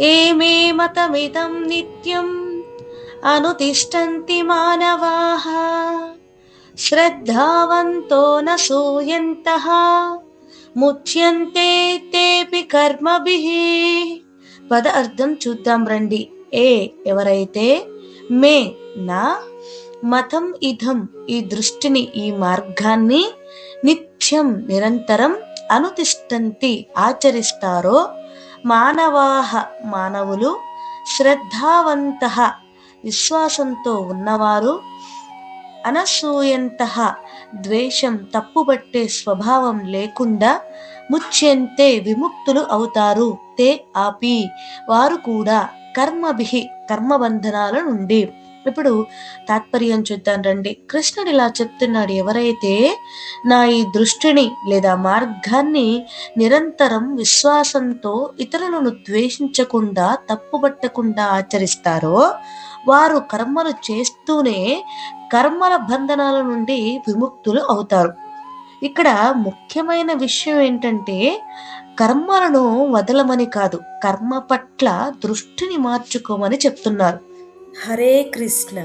ఏమే మతమిదం నిత్యం? అనుతిష్టంతి మానవాः. శ్రద్ధావంతో న సూయంతః ముచ్యంతే తేపి కర్మభిః. పద అర్థం చూద్దాం రండి. ఏ ఎవరైతే మే నా మతం ఇదం ఈ దృష్టిని ఈ మార్గాన్ని నిత్యం నిరంతరం అనుతిష్టంతి ఆచరిస్తారో మానవాహ మానవులు శ్రద్ధావంత విశ్వాసంతో ఉన్నవారు అనసూయంత ద్వేషం తప్పుబట్టే స్వభావం లేకుండా ముచ్యంతే విముక్తులు అవుతారు. తే ఆపి వారు కూడా కర్మభి కర్మబంధనాల నుండి ఇప్పుడు తాత్పర్యం చూద్దాం రండి. కృష్ణుడు ఇలా చెప్తున్నాడు ఎవరైతే నా ఈ దృష్టిని లేదా మార్గాన్ని నిరంతరం విశ్వాసంతో ఇతరులను ద్వేషించకుండా తప్పుబట్టకుండా ఆచరిస్తారో వారు కర్మలు చేస్తూనే కర్మల బంధనాల నుండి విముక్తులు అవుతారు. ఇక్కడ ముఖ్యమైన విషయం ఏంటంటే కర్మలను వదలమని కాదు కర్మ పట్ల దృష్టిని మార్చుకోమని చెప్తున్నారు. हरे कृष्ण।